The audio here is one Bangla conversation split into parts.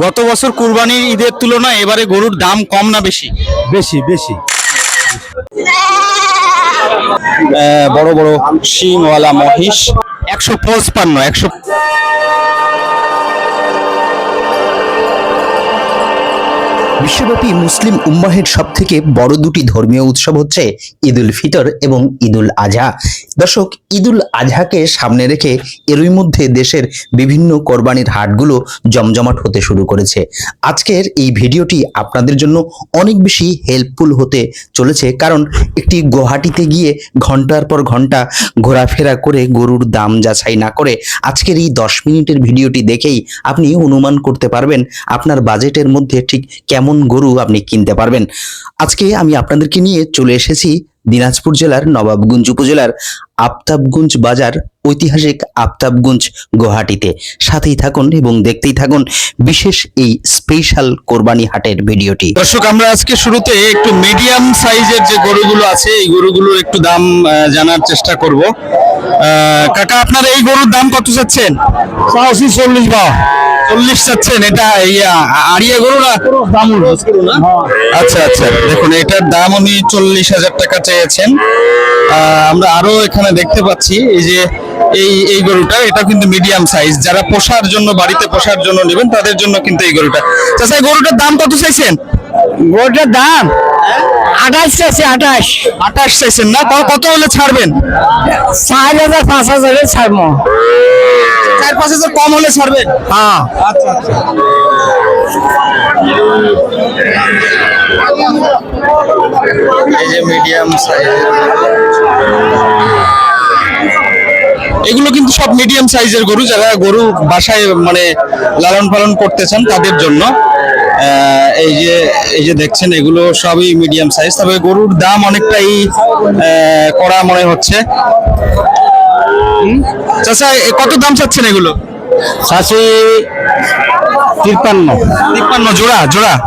গত বছর কুরবানির ঈদের তুলনায় এবারে গরুর দাম কম না বেশি? বেশি বেশি। বড় বড় শিংওয়ালা মহিষ একশো পঁচপান্ন একশো বিশ্বব্যাপী মুসলিম উম্মাহের সব থেকে বড় দুটি ধর্মীয় উৎসব হচ্ছে ঈদ উল ফিতর এবং ঈদ উল আজহা দর্শক, ঈদ উল আজহাকে সামনে রেখে এরই মধ্যে দেশের বিভিন্ন কোরবানির হাটগুলো জমজমাট হতে শুরু করেছে। আজকের এই ভিডিওটি আপনাদের জন্য অনেক বেশি হেল্পফুল হতে চলেছে কারণ একটি গুয়াহাটিতে গিয়ে ঘণ্টার পর ঘণ্টা ঘোরাফেরা করে গরুর দাম যাচাই না করে আজকের এই দশ মিনিটের ভিডিওটি দেখেই আপনি অনুমান করতে পারবেন আপনার বাজেটের মধ্যে ঠিক কেমন গরু আপনি কিনতে পারবেন। আজকে আমি আপনাদেরকে নিয়ে চলে এসেছি দিনাজপুর জেলার নবাবগঞ্জ উপজেলার আফতাবগঞ্জ বাজার ঐতিহাসিক আফতাবগঞ্জ গুয়াহাটিতে সাথেই থাকুন এবং দেখতেই থাকুন বিশেষ এই স্পেশাল কোরবানি হাটের ভিডিওটি। দর্শক আমরা আজকে শুরুতে একটু মিডিয়াম সাইজের যে গরুগুলো আছে এই গরুগুলোর একটু দাম জানার চেষ্টা করব। আহ, কাকা আপনার এই গরুর দাম কত চাচ্ছেন? চাষি চল্লিশ বা। চল্লিশ চাচ্ছেন এটা ইয়া আড়িয়া গরু না? আচ্ছা আচ্ছা দেখুন এটার দাম উনি চল্লিশ হাজার টাকা আহ, আমরা আরও এখানে দেখতে পাচ্ছি এই যে এই এই গরুটা এটা কিন্তু মিডিয়াম সাইজ যারা পোষার জন্য বাড়িতে পোষার জন্য নেবেন তাদের জন্য কিন্তু এই গরুটা। চাচা গরুটার দাম কত চাইছেন? গরুটার দাম আঠাশ আঠাশ। আঠাশ চাইছেন না? তাও কত হলে ছাড়বেন? চার হাজার পাঁচ ছাড়বো। চার পাঁচ হাজার কম হলে ছাড়বেন? হ্যাঁ। এই যে মিডিয়াম এগুলো কিন্তু সব মিডিয়াম সাইজের গরু, যারা গরু বাসায় মানে লালন পালন করতে চান তাদের জন্য। এই যে এই যে দেখছেন, এগুলো সবই মিডিয়াম সাইজ তবে গরুর দাম অনেকটাই কড়া মনে হচ্ছে? চাচা কত দাম চাচ্ছেন এগুলো? চাষি তিপ্পান্ন। তিপ্পান্ন জোড়া জোড়া?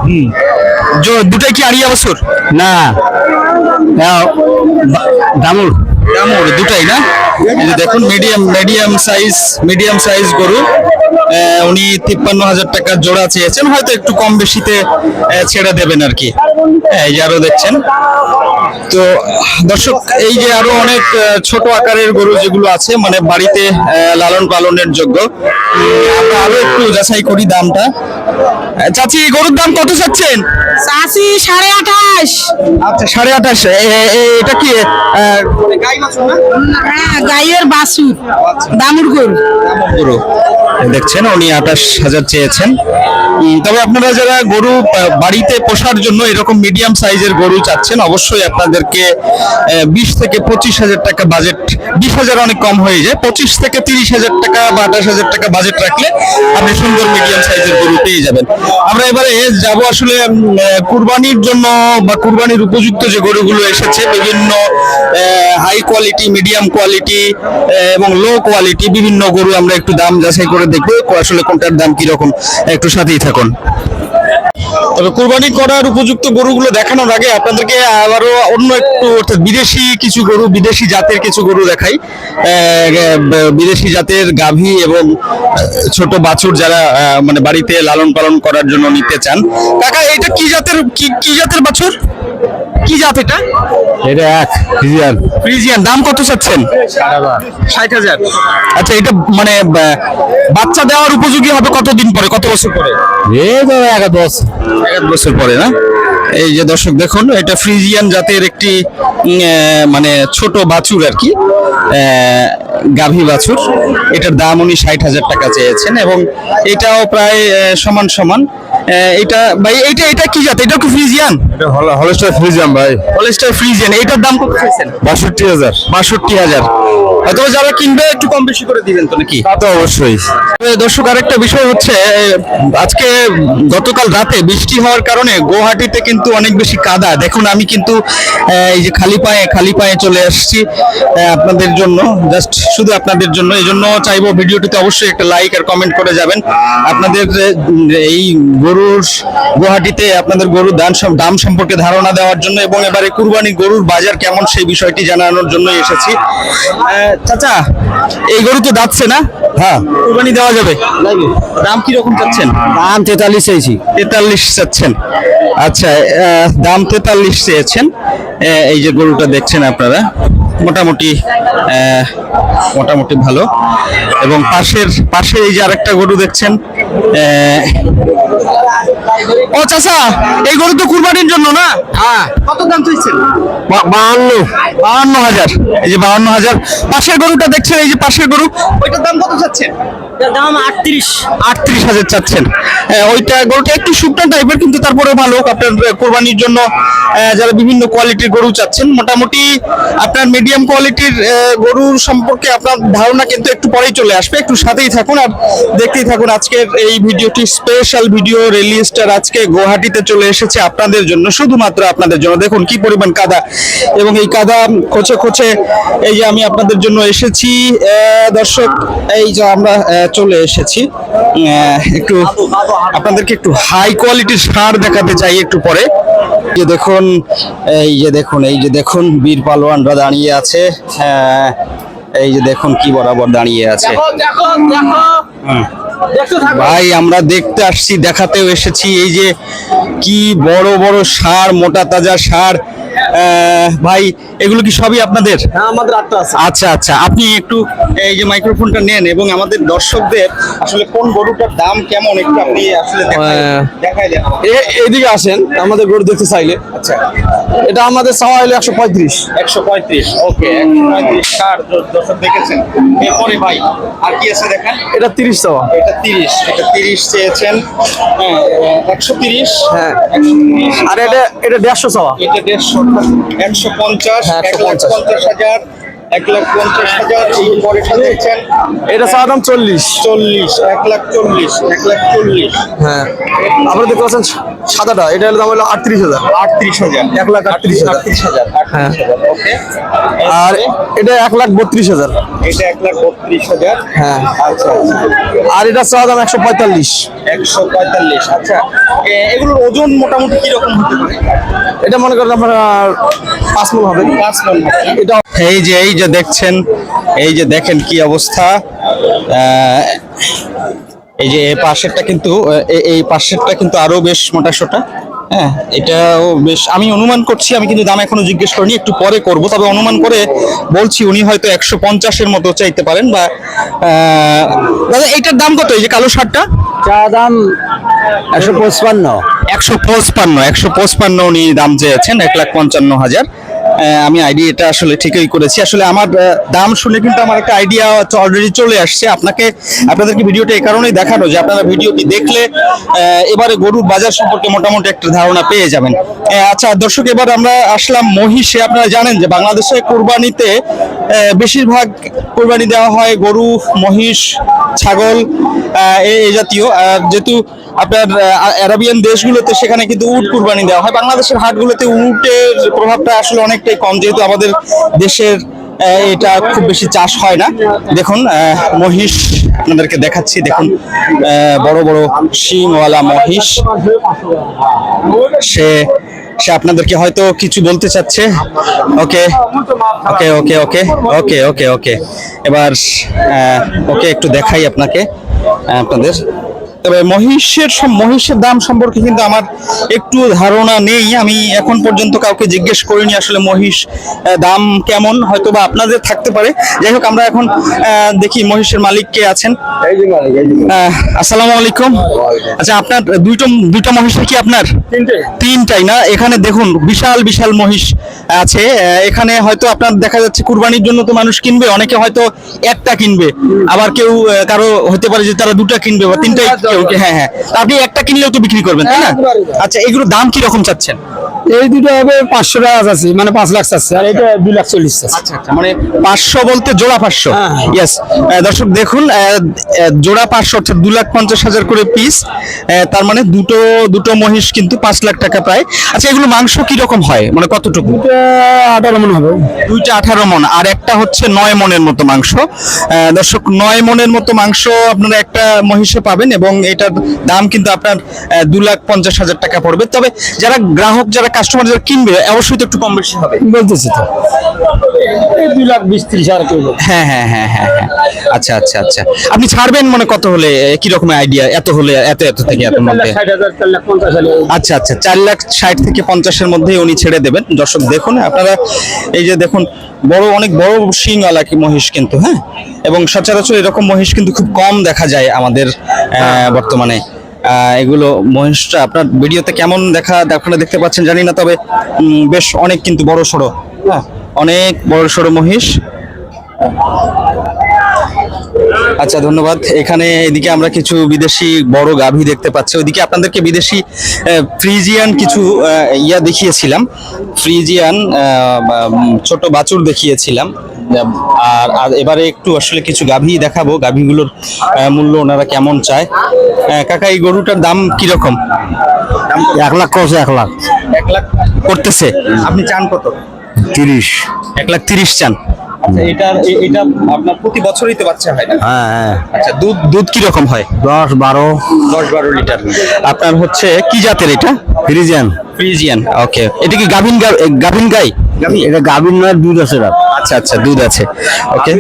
জো- দুটাই কি আড়িয়া বছর? না। দামুর দামুর দুটাই না? দেখুন medium medium size medium size গরু। উনি তিপ্পান্ন হাজার টাকার জোড়া চেয়েছেন হয়তো একটু কম বেশিতে ছেড়ে দেবেন আর কি। হ্যাঁ, এই যে আরও দেখছেন। তো দর্শক এই যে আরও অনেক ছোট আকারের গরু যেগুলো আছে মানে বাড়িতে লালন পালনের যোগ্য। আমরা আরও একটু যাচাই করি দামটা। চাচি গরুর দাম কত চাচ্ছেন? চাষি সাড়ে আঠাশ। আচ্ছা সাড়ে আঠাশ। এটা কি? হ্যাঁ গাইয়ের বাসুর দামুর গরু। গরু। দেখছেন উনি আঠাশ হাজার চেয়েছেন। তবে আপনারা যারা গরু বাড়িতে পোষার জন্য এরকম মিডিয়াম সাইজের গরু চাচ্ছেন অবশ্যই আপনাদেরকে বিশ থেকে পঁচিশ হাজার টাকা বাজেট বিশ হাজার অনেক কম হয়ে যায়। পঁচিশ থেকে তিরিশ হাজার টাকা বা আঠাশ হাজার টাকা বাজেট রাখলে আপনি সুন্দর মিডিয়াম সাইজের গরু পেয়ে যাবেন। আমরা এবারে যাব আসলে কুরবানির জন্য বা কুরবানির উপযুক্ত যে গরুগুলো এসেছে, বিভিন্ন হাই কোয়ালিটি মিডিয়াম কোয়ালিটি এবং লো কোয়ালিটি বিভিন্ন গরু আমরা একটু দাম যাচাই করে দেখব। আসলে কোনটার দাম কীরকম, একটু সাথেই থাকুন। তবে কোরবানি করার উপযুক্ত গরুগুলো দেখানোর আগে আপনাদেরকে আবারও অন্য একটু অর্থাৎ বিদেশি কিছু গরু, বিদেশি জাতের কিছু গরু দেখাই। বিদেশি জাতের গাভী এবং ছোট বাছুর যারা মানে বাড়িতে লালন পালন করার জন্য নিতে চান। কাকা, এটা কি জাতের, কি কি জাতের বাছুর? কি জাত এটা? এটা এক ফিজিয়ান ফ্রিজিয়ান দাম কত চাচ্ছেন? ষাট হাজার। আচ্ছা এটা মানে বাচ্চা দেওয়ার উপযোগী হবে কতদিন পরে কত বছর পরে? এই তো এক দশ এক বছর পরে না? এই যে দর্শক দেখুন এটা ফ্রিজিয়ান জাতের একটি মানে ছোট বাছুর আর কি। গাভী বাছুর। এটার দাম উনি ষাট হাজার টাকা চেয়েছেন এবং এটাও প্রায় সমান সমান এটা ভাই এটা এটা কি জাত? এটা কি ফ্রিজিয়ান? এটা হলস্টার ফ্রিজিয়ান ভাই। হলস্টার ফ্রিজিয়ান এটার দাম কত চাইছেন? 62000 62000 অথবা যারা কিনবে একটু কম বেশি করে দিবেন তো নাকি? তা তো অবশ্যই। দর্শক আরেকটা বিষয় হচ্ছে আজকে গতকাল রাতে বৃষ্টি হওয়ার কারণে গুয়াহাটিতে কিন্তু অনেক বেশি কাদা। দেখুন আমি কিন্তু এই যে খালি পায়ে খালি পায়ে চলে আসছি আপনাদের জন্য জাস্ট শুধু আপনাদের জন্য। এই জন্য চাইব ভিডিওটিতে অবশ্যই একটা লাইক আর কমেন্ট করে যাবেন। আপনাদের এই গরুর গুয়াহাটিতে আপনাদের গরুর দান দাম সম্পর্কে ধারণা দেওয়ার জন্য এবং এবারে কুরবানি গরুর বাজার কেমন সেই বিষয়টি জানানোর জন্য এসেছি। চাচা এই গরু তো যাচ্ছে না? হ্যাঁ। কুরবানি দেওয়া যাবে। দাম কি রকম চাচ্ছেন? দাম তেতাল্লিশ চাইছি। তেতাল্লিশ চাচ্ছেন। আচ্ছা দাম তেতাল্লিশ চেয়েছেন। এই যে গরুটা দেখছেন আপনারা মোটামুটি মোটামুটি ভালো। এবং পাশের পাশে এই যে আরেকটা গরু দেখছেন ও চাচা এই গরু তো কুরবানির জন্য না? হ্যাঁ। কত দাম চাইছেন? বাহান্ন। বাহান্ন হাজার। এই যে বাহান্ন হাজার। পাশের গরুটা দেখছেন এই যে পাশের গরু। ওইটার দাম কত চাচ্ছেন? দাম আটত্রিশ। আটত্রিশ হাজার চাচ্ছেন। হ্যাঁ, ওইটা গরুটা একটু শুকনা টাইপের কিন্তু তারপরে ভালো আপনার কোরবানির জন্য যারা বিভিন্ন কোয়ালিটির গরু চাচ্ছেন মোটামুটি আপনার মিডিয়াম কোয়ালিটির গরুর সম্পর্কে আপনার ধারণা কিন্তু একটু পরেই চলে আসবে। একটু সাথেই থাকুন আর দেখতেই থাকুন আজকের এই ভিডিওটি স্পেশাল ভিডিও রিলিজটার আজকে গুয়াহাটিতে চলে এসেছে আপনাদের জন্য। শুধুমাত্র আপনাদের জন্য। দেখুন কি পরিমাণ কাদা। এবং এই কাদা খোঁচে খোঁচে এই যে আমি আপনাদের জন্য এসেছি। দর্শক এই যে আমরা চলে এসেছি। একটু আপনাদেরকে একটু হাই কোয়ালিটির সার দেখাতে চাই একটু পরে। যে দেখুন এই যে দেখুন এই যে দেখুন বীর পালোয়ানরা দাঁড়িয়ে আছে। হ্যাঁ, এই যে দেখুন কি বরাবর দাঁড়িয়ে আছে। হুম। ভাই আমরা দেখতে আসছি দেখাতেও এসেছি। এই যে কি বড় বড় সার মোটা তাজা সার। ভাই এগুলো কি সবই আপনাদের? হ্যাঁ আমাদের আচ্ছা আচ্ছা। আপনি একটু এই যে মাইক্রোফোনটা নেন এবং আমাদের দর্শকদের আসলে কোন গরুটার দাম কেমন একটু আপনি আসলে দেখাই দেখাই দেন। এদিকে আসেন আমাদের গরু দেখতে চাইলে। আচ্ছা। এটা আমাদের চাওয়া হলো একশো পঁয়ত্রিশ। একশো পঁয়ত্রিশ ওকে একশো পঁয়ত্রিশ ষাট দর্শক দেখেছেন? এরপরে ভাই আর কি আছে দেখেন? এটা তিরিশ চাওয়া। এটা তিরিশ এটা তিরিশ চেয়েছেন। হ্যাঁ একশো তিরিশ? হ্যাঁ। আর এটা এটা দেড়শো চাওয়া। এটা দেড়শো একশো পঞ্চাশ হ্যাঁ, এক লাখ 150 পঞ্চাশ হাজার এক লাখ পঞ্চাশ হাজার এই পরেটা দেখছেন। এটা চাওয়া দাম চল্লিশ। চল্লিশ এক লাখ চল্লিশ এক লাখ চল্লিশ। হ্যাঁ। আপনারা দেখতে পাচ্ছেন সাদাটা এটা হলো দাম হলো আটত্রিশ হাজার। আটত্রিশ হাজার। এক লাখ আটত্রিশ হাজার। হ্যাঁ। আর এটা এক লাখ বত্রিশ হাজার। এটা এক লাখ বত্রিশ হাজার। হ্যাঁ। আচ্ছা আচ্ছা। আর এটা চাওয়া দাম একশো পঁয়তাল্লিশ। একশো পঁয়তাল্লিশ আচ্ছা। এগুলোর ওজন মোটামুটি কীরকম হতে পারে? এটা মনে করেন আপনার পাঁচ মন হবে। পাঁচ মন এটা এই যে এই যে দেখছেন এই যে দেখেন কি অবস্থা। আহ, এই যে এই পাশেরটা কিন্তু এই পাশেরটা কিন্তু আরও বেশ মোটা সোটা। হ্যাঁ এটাও বেশ আমি অনুমান করছি আমি কিন্তু দাম এখনও জিজ্ঞেস করিনি একটু পরে করব তবে অনুমান করে বলছি উনি হয়তো একশো পঞ্চাশের মতো চাইতে পারেন বা দাদা এইটার দাম কত এই যে কালো শার্টটা চা দাম একশো পঁচপান্ন। একশো পঁচপান্ন একশো পঁচপান্ন উনি দাম চেয়েছেন এক লাখ পঞ্চান্ন হাজার। আমি আইডিয়া এটা আসলে ঠিকই করেছি। আসলে আমার দাম শুনে কিন্তু আমার একটা আইডিয়া অলরেডি চলে আসছে। আপনাকে, আপনাদেরকে ভিডিওটা এই কারণেই দেখানো যে আপনারা ভিডিওটি দেখলে এবারে গরুর বাজার সম্পর্কে মোটামুটি একটা ধারণা পেয়ে যাবেন। আচ্ছা দর্শক, এবার আমরা আসলাম মহিষে। আপনারা জানেন যে বাংলাদেশে কোরবানিতে বেশিরভাগ কোরবানি দেওয়া হয় গরু, মহিষ, ছাগল এই জাতীয়। যেহেতু আপনার আহ, আরাবিয়ান দেশগুলোতে সেখানে কিন্তু উট কুরবানি দেওয়া হয়। বাংলাদেশের হাটগুলোতে উটের প্রভাবটা আসলে অনেকটাই কম যেহেতু আমাদের দেশের এটা খুব বেশি চাষ হয় না। দেখুন মহিষ আপনাদেরকে দেখাচ্ছি। দেখুন বড় বড় শিংওয়ালা মহিষ। সে সে আপনাদেরকে হয়তো কিছু বলতে চাচ্ছে। ওকে ওকে ওকে ওকে ওকে ওকে ওকে। এবার ওকে একটু দেখাই আপনাকে আপনাদের। তবে মহিষের মহিষের দাম সম্পর্কে কিন্তু আমার একটু ধারণা নেই। আমি এখন পর্যন্ত কাউকে জিজ্ঞেস করিনি আসলে মহিষ দাম কেমন হয়তো বা আপনাদের থাকতে পারে। যাই হোক আমরা এখন দেখি মহিষের মালিক কে আছেন। আসসালামু আলাইকুম। আচ্ছা আপনার দুইটা দুইটা মহিষ কি আপনার? তিনটাই না? এখানে দেখুন বিশাল বিশাল মহিষ আছে। এখানে হয়তো আপনার দেখা যাচ্ছে কুরবানির জন্য তো মানুষ কিনবে অনেকে হয়তো একটা কিনবে। আবার কেউ কারও হতে পারে যে তারা দুটা কিনবে বা তিনটাই কেউ হ্যাঁ হ্যাঁ। আপনি একটা কিনলেও তো বিক্রি করবেন তাই না? আচ্ছা এগুলোর দাম কি রকম চাচ্ছেন? এই দুটো হবে পাঁচশো টাকা আছে মানে পাঁচ লাখ চাচ্ছে আর এটা দুই লাখ চল্লিশ আচ্ছা আচ্ছা। মানে পাঁচশো বলতে জোড়া পাঁচশো? হ্যাঁ। ইয়েস দর্শক দেখুন জোড়া পাঁচশো অর্থাৎ দু লাখ পঞ্চাশ হাজার করে পিস তার মানে দুটো দুটো মহিষ কিন্তু পাঁচ লাখ টাকা প্রায়। আচ্ছা এগুলো মাংস কি রকম হয়? মানে কতটুকু? আঠারো মনে হবে। দুইটা আঠারো মন আর একটা হচ্ছে নয় মনের মতো মাংস। দর্শক নয় মনের মতো মাংস আপনারা একটা মহিষে পাবেন এবং এটার দাম কিন্তু আপনার দু লাখ পঞ্চাশ হাজার টাকা পড়বে। তবে যারা গ্রাহক যারা কাস্টমার যারা কিনবে অবশ্যই তো একটু কম বেশি হবে। বলতেছি তো। এই দুই লাখ বিশ ত্রিশ হাজার হ্যাঁ হ্যাঁ হ্যাঁ হ্যাঁ হ্যাঁ। আচ্ছা আচ্ছা আচ্ছা। আপনি ছাড়বেন মানে কত হলে? কি রকম আইডিয়া এত হলে এত এত থেকে এত মধ্যে আচ্ছা আচ্ছা। চার লাখ ষাট থেকে পঞ্চাশের মধ্যে উনি ছেড়ে দেবেন। দর্শক দেখুন আপনারা এই যে দেখুন বড় অনেক বড় শিংওয়ালা কি মহিষ কিন্তু হ্যাঁ? এবং সচরাচর এরকম মহিষ কিন্তু খুব কম দেখা যায় আমাদের বর্তমানে। আহ, এগুলো মহিষটা আপনার ভিডিওতে কেমন দেখা, আপনারা দেখতে পাচ্ছেন জানি না, তবে বেশ অনেক কিন্তু বড় সড়ো। হ্যাঁ অনেক বড় সড়ো মহিষ। আচ্ছা ধন্যবাদ। এখানে এদিকে আমরা কিছু বিদেশি বড় গাভী দেখতে পাচ্ছি। ওইদিকে আপনাদেরকে বিদেশি ফ্রিজিয়ান কিছু ইয়া দেখিয়েছিলাম। ফ্রিজিয়ান ছোট বাছুর দেখিয়েছিলাম। আর আর এবারে একটু আসলে কিছু গাভী দেখাবো। গাভীগুলোর মূল্য ওনারা কেমন চায়। কাকা এই গরুটার দাম কীরকম? এক লাখ কত এক লাখ। এক লাখ করতেছে। আপনি চান কত? তিরিশ। এক লাখ তিরিশ চান। আচ্ছা এটা আপনার প্রতি বছরই তো বাচ্চা হয় না? হ্যাঁ হ্যাঁ। আচ্ছা দুধ দুধ কীরকম হয়? দশ বারো। দশ বারো লিটার আপনার হচ্ছে কি জাতের এটা? ফ্রিজিয়ান? ফ্রিজিয়ান। ওকে। এটা কি গাভিন গাভিন গাই? এটা গাভিন নয় দুধ আছে রাত আচ্ছা আচ্ছা দুধ আছে। ওকে।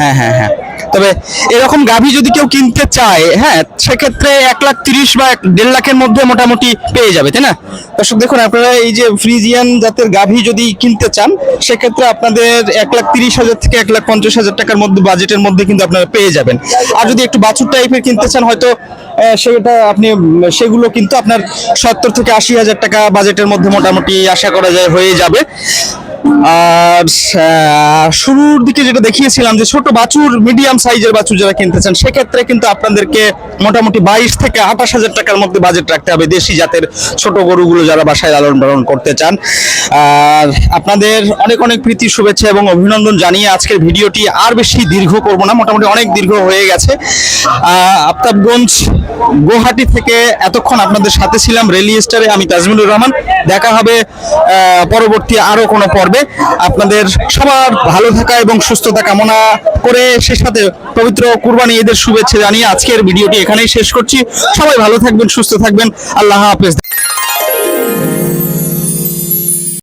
হ্যাঁ হ্যাঁ হ্যাঁ। তবে এরকম গাভী যদি কেউ কিনতে চায় হ্যাঁ সেক্ষেত্রে এক লাখ তিরিশ বা দেড় লাখের মধ্যে মোটামুটি পেয়ে যাবে, তাই না? দর্শক, দেখুন, আপনারা এই যে ফ্রিজিয়ান জাতের গাভী যদি কিনতে চান, সেক্ষেত্রে আপনাদের এক লাখ তিরিশ হাজার থেকে এক লাখ পঞ্চাশ হাজার টাকার মধ্যে বাজেটের মধ্যে কিন্তু আপনারা পেয়ে যাবেন। আর যদি একটু বাছুর টাইপের কিনতে চান, হয়তো সেটা আপনি সেগুলো কিন্তু আপনার সত্তর থেকে আশি হাজার টাকা বাজেটের মধ্যে মোটামুটি আশা করা যায় হয়ে যাবে। আর শুরুর দিকে যেটা দেখিয়েছিলাম যে ছোট বাছুর মিডিয়াম সাইজের বাছুর যারা কিনতে চান, সেক্ষেত্রে কিন্তু আপনাদেরকে মোটামুটি বাইশ থেকে আঠাশ হাজার টাকার মধ্যে বাজেট রাখতে হবে দেশি জাতের ছোট গরুগুলো যারা বাসায় লালন পালন করতে চান। আর আপনাদের অনেক অনেক প্রীতি, শুভেচ্ছা এবং অভিনন্দন জানিয়ে আজকের ভিডিওটি আর বেশি দীর্ঘ করব না, মোটামুটি অনেক দীর্ঘ হয়ে গেছে। আফতাবগঞ্জ গুয়াহাটি থেকে এতক্ষণ আপনাদের সাথে ছিলাম রেলি স্টারে, আমি তাজমিলুর রহমান। দেখা হবে পরবর্তী আরও কোনো পর্বে। আপনাদের সবার ভালো থাকা এবং সুস্থতা কামনা করে সে সাথে পবিত্র কুরবানি এদের শুভেচ্ছা জানিয়ে আজকের ভিডিওটি এখানেই শেষ করছি। সবাই ভালো থাকবেন, সুস্থ থাকবেন। আল্লাহ হাফেজ।